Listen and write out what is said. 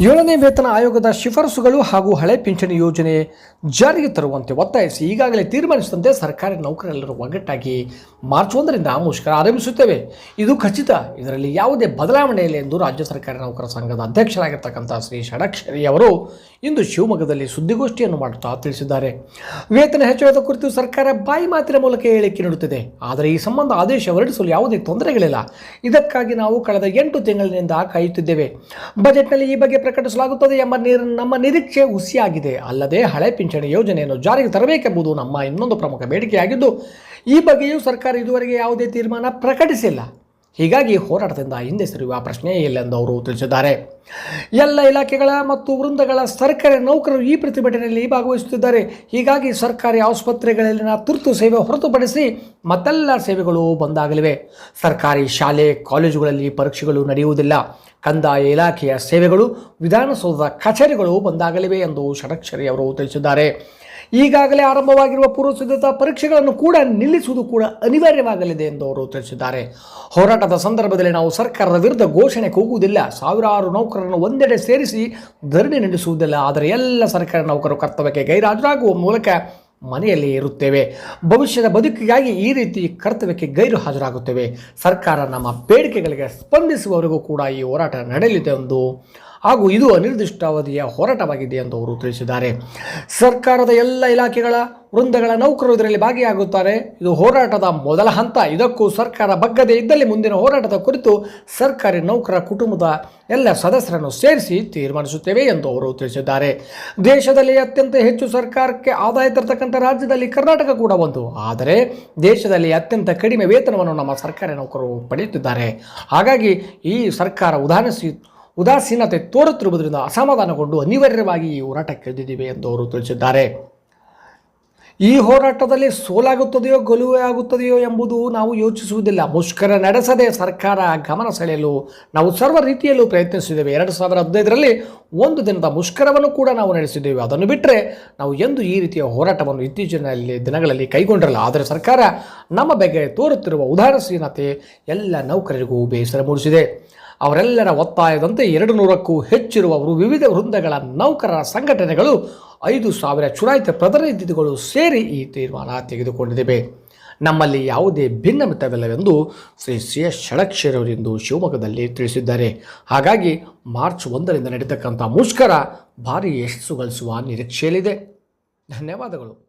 ಏಳನೇ ವೇತನ ಆಯೋಗದ ಶಿಫಾರಸುಗಳು ಹಾಗೂ ಹಳೆ ಪಿಂಚಣಿ ಯೋಜನೆ ಜಾರಿಗೆ ತರುವಂತೆ ಒತ್ತಾಯಿಸಿ ಈಗಾಗಲೇ ತೀರ್ಮಾನಿಸಿದಂತೆ ಸರ್ಕಾರಿ ನೌಕರರೆಲ್ಲರೂ ಒಗ್ಗಟ್ಟಾಗಿ ಮಾರ್ಚ್ ಒಂದರಿಂದ ಮುಷ್ಕರ ಆರಂಭಿಸುತ್ತೇವೆ. ಇದು ಖಚಿತ. ಇದರಲ್ಲಿ ಯಾವುದೇ ಬದಲಾವಣೆ ಇಲ್ಲ ಎಂದು ರಾಜ್ಯ ಸರ್ಕಾರಿ ನೌಕರ ಸಂಘದ ಅಧ್ಯಕ್ಷರಾಗಿರ್ತಕ್ಕಂಥ ಶ್ರೀ ಷಡಕ್ಷರಿ ಅವರು ಇಂದು ಶಿವಮೊಗ್ಗದಲ್ಲಿ ಸುದ್ದಿಗೋಷ್ಠಿಯನ್ನು ಮಾಡುತ್ತಾ ತಿಳಿಸಿದ್ದಾರೆ. ವೇತನ ಹೆಚ್ಚಳದ ಕುರಿತು ಸರ್ಕಾರ ಬಾಯಿ ಮಾತಿನ ಮೂಲಕ ಹೇಳಿಕೆ ನೀಡುತ್ತಿದೆ. ಆದರೆ ಈ ಸಂಬಂಧ ಆದೇಶ ಹೊರಡಿಸಲು ಯಾವುದೇ ತೊಂದರೆಗಳಿಲ್ಲ. ಇದಕ್ಕಾಗಿ ನಾವು ಕಳೆದ ಎಂಟು ತಿಂಗಳಿನಿಂದ ಕಾಯುತ್ತಿದ್ದೇವೆ. ಬಜೆಟ್ನಲ್ಲಿ ಈ ಬಗ್ಗೆ ಪ್ರಕಟಿಸಲಾಗುತ್ತದೆ ಎಂಬ ನಿರ್ ನಮ್ಮ ನಿರೀಕ್ಷೆ ಹುಸಿಯಾಗಿದೆ. ಅಲ್ಲದೆ ಹಳೆ ಪಿಂಚಣಿ ಯೋಜನೆಯನ್ನು ಜಾರಿಗೆ ತರಬೇಕೆಂಬುದು ನಮ್ಮ ಇನ್ನೊಂದು ಪ್ರಮುಖ ಬೇಡಿಕೆಯಾಗಿದ್ದು, ಈ ಬಗ್ಗೆಯೂ ಸರ್ಕಾರ ಇದುವರೆಗೆ ಯಾವುದೇ ತೀರ್ಮಾನ ಪ್ರಕಟಿಸಿಲ್ಲ. ಹೀಗಾಗಿ ಹೋರಾಟದಿಂದ ಹಿಂದೆ ಸರಿಯುವ ಪ್ರಶ್ನೆಯೇ ಇಲ್ಲ ಎಂದು ಅವರು ತಿಳಿಸಿದ್ದಾರೆ. ಎಲ್ಲ ಇಲಾಖೆಗಳ ಮತ್ತು ವೃಂದಗಳ ಸರ್ಕಾರಿ ನೌಕರರು ಈ ಪ್ರತಿಭಟನೆಯಲ್ಲಿ ಭಾಗವಹಿಸುತ್ತಿದ್ದಾರೆ. ಹೀಗಾಗಿ ಸರ್ಕಾರಿ ಆಸ್ಪತ್ರೆಗಳಲ್ಲಿನ ತುರ್ತು ಸೇವೆ ಹೊರತುಪಡಿಸಿ ಮತ್ತೆಲ್ಲ ಸೇವೆಗಳು ಬಂದಾಗಲಿವೆ. ಸರ್ಕಾರಿ ಶಾಲೆ, ಕಾಲೇಜುಗಳಲ್ಲಿ ಪರೀಕ್ಷೆಗಳು ನಡೆಯುವುದಿಲ್ಲ. ಕಂದಾಯ ಇಲಾಖೆಯ ಸೇವೆಗಳು, ವಿಧಾನಸೌಧದ ಕಚೇರಿಗಳು ಬಂದಾಗಲಿವೆ ಎಂದು ಷಡಕ್ಷರಿ ಅವರು ತಿಳಿಸಿದ್ದಾರೆ. ಈಗಾಗಲೇ ಆರಂಭವಾಗಿರುವ ಪೂರ್ವಸಿದ್ಧತಾ ಪರೀಕ್ಷೆಗಳನ್ನು ಕೂಡ ನಿಲ್ಲಿಸುವುದು ಕೂಡ ಅನಿವಾರ್ಯವಾಗಲಿದೆ ಎಂದು ಅವರು ತಿಳಿಸಿದ್ದಾರೆ. ಹೋರಾಟದ ಸಂದರ್ಭದಲ್ಲಿ ನಾವು ಸರ್ಕಾರದ ವಿರುದ್ಧ ಘೋಷಣೆ ಕೂಗುವುದಿಲ್ಲ ಸಾವಿರಾರು ನೌಕರರನ್ನು ಒಂದೆಡೆ ಸೇರಿಸಿ ಧರಣಿ ನಡೆಸುವುದಿಲ್ಲ. ಆದರೆ ಎಲ್ಲ ಸರ್ಕಾರಿ ನೌಕರರು ಕರ್ತವ್ಯಕ್ಕೆ ಗೈರಾಜರಾಗುವ ಮೂಲಕ ಮನೆಯಲ್ಲಿ ಇರುತ್ತೇವೆ. ಭವಿಷ್ಯದ ಬದುಕಿಗಾಗಿ ಈ ರೀತಿ ಕರ್ತವ್ಯಕ್ಕೆ ಗೈರು ಹಾಜರಾಗುತ್ತೇವೆ. ಸರ್ಕಾರ ನಮ್ಮ ಬೇಡಿಕೆಗಳಿಗೆ ಸ್ಪಂದಿಸುವವರೆಗೂ ಕೂಡ ಈ ಹೋರಾಟ ನಡೆಯಲಿದೆ ಎಂದು ಹಾಗೂ ಇದು ಅನಿರ್ದಿಷ್ಟಾವಧಿಯ ಹೋರಾಟವಾಗಿದೆ ಎಂದು ಅವರು ತಿಳಿಸಿದ್ದಾರೆ. ಸರ್ಕಾರದ ಎಲ್ಲ ಇಲಾಖೆಗಳ ವೃಂದಗಳ ನೌಕರರು ಇದರಲ್ಲಿ ಭಾಗಿಯಾಗುತ್ತಾರೆ. ಇದು ಹೋರಾಟದ ಮೊದಲ ಹಂತ. ಇದಕ್ಕೂ ಸರ್ಕಾರ ಬಗ್ಗದೇ ಇದ್ದಲ್ಲಿ ಮುಂದಿನ ಹೋರಾಟದ ಕುರಿತು ಸರ್ಕಾರಿ ನೌಕರ ಕುಟುಂಬದ ಎಲ್ಲ ಸದಸ್ಯರನ್ನು ಸೇರಿಸಿ ತೀರ್ಮಾನಿಸುತ್ತೇವೆ ಎಂದು ಅವರು ತಿಳಿಸಿದ್ದಾರೆ. ದೇಶದಲ್ಲಿ ಅತ್ಯಂತ ಹೆಚ್ಚು ಸರ್ಕಾರಕ್ಕೆ ಆದಾಯ ತರತಕ್ಕಂಥ ರಾಜ್ಯದಲ್ಲಿ ಕರ್ನಾಟಕ ಕೂಡ ಒಂದು. ಆದರೆ ದೇಶದಲ್ಲಿ ಅತ್ಯಂತ ಕಡಿಮೆ ವೇತನವನ್ನು ನಮ್ಮ ಸರ್ಕಾರಿ ನೌಕರರು ಪಡೆಯುತ್ತಿದ್ದಾರೆ. ಹಾಗಾಗಿ ಈ ಸರ್ಕಾರ ಉದಾಹರಿಸಿ ಉದಾಸೀನತೆ ತೋರುತ್ತಿರುವುದರಿಂದ ಅಸಮಾಧಾನಗೊಂಡು ಅನಿವಾರ್ಯವಾಗಿ ಈ ಹೋರಾಟಕ್ಕೆ ಇಳಿದಿದ್ದೇವೆ ಎಂದು ಅವರು ತಿಳಿಸಿದ್ದಾರೆ. ಈ ಹೋರಾಟದಲ್ಲಿ ಸೋಲಾಗುತ್ತದೆಯೋ ಗೆಲುವೆ ಆಗುತ್ತದೆಯೋ ಎಂಬುದು ನಾವು ಯೋಚಿಸುವುದಿಲ್ಲ. ಮುಷ್ಕರ ನಡೆಸದೆ ಸರ್ಕಾರ ಗಮನ ಸೆಳೆಯಲು ನಾವು ಸರ್ವ ರೀತಿಯಲ್ಲೂ ಪ್ರಯತ್ನಿಸಿದ್ದೇವೆ. ಎರಡು ಸಾವಿರದ ಹದಿನೈದರಲ್ಲಿ ಒಂದು ದಿನದ ಮುಷ್ಕರವನ್ನು ಕೂಡ ನಾವು ನಡೆಸಿದ್ದೇವೆ. ಅದನ್ನು ಬಿಟ್ಟರೆ ನಾವು ಎಂದು ಈ ರೀತಿಯ ಹೋರಾಟವನ್ನು ಇತ್ತೀಚಿನ ದಿನಗಳಲ್ಲಿ ಕೈಗೊಂಡಿರಲ್ಲ. ಆದರೆ ಸರ್ಕಾರ ನಮ್ಮ ಬಗ್ಗೆ ತೋರುತ್ತಿರುವ ಉದಾಸೀನತೆ ಎಲ್ಲ ನೌಕರರಿಗೂ ಬೇಸರ ಮೂಡಿಸಿದೆ. ಅವರೆಲ್ಲರ ಒತ್ತಾಯದಂತೆ ಎರಡು ನೂರಕ್ಕೂ ಹೆಚ್ಚಿರುವವರು ವಿವಿಧ ವೃಂದಗಳ ನೌಕರರ ಸಂಘಟನೆಗಳು ಐದು ಸಾವಿರ ಚುನಾಯಿತ ಪ್ರತಿನಿಧಿಗಳು ಸೇರಿ ಈ ತೀರ್ಮಾನ ತೆಗೆದುಕೊಂಡಿದ್ದೇವೆ ನಮ್ಮಲ್ಲಿ ಯಾವುದೇ ಭಿನ್ನಮತವಿಲ್ಲವೆಂದು ಶ್ರೀ ಸಿ ಎಸ್ ಷಡಕ್ಷರವರಿಂದು ಶಿವಮೊಗ್ಗದಲ್ಲಿ ತಿಳಿಸಿದ್ದಾರೆ. ಹಾಗಾಗಿ ಮಾರ್ಚ್ ಒಂದರಿಂದ ನಡೀತಕ್ಕಂಥ ಮುಷ್ಕರ ಭಾರಿ ಯಶಸ್ಸು ಗಳಿಸುವ ನಿರೀಕ್ಷೆಯಲ್ಲಿದೆ. ಧನ್ಯವಾದಗಳು.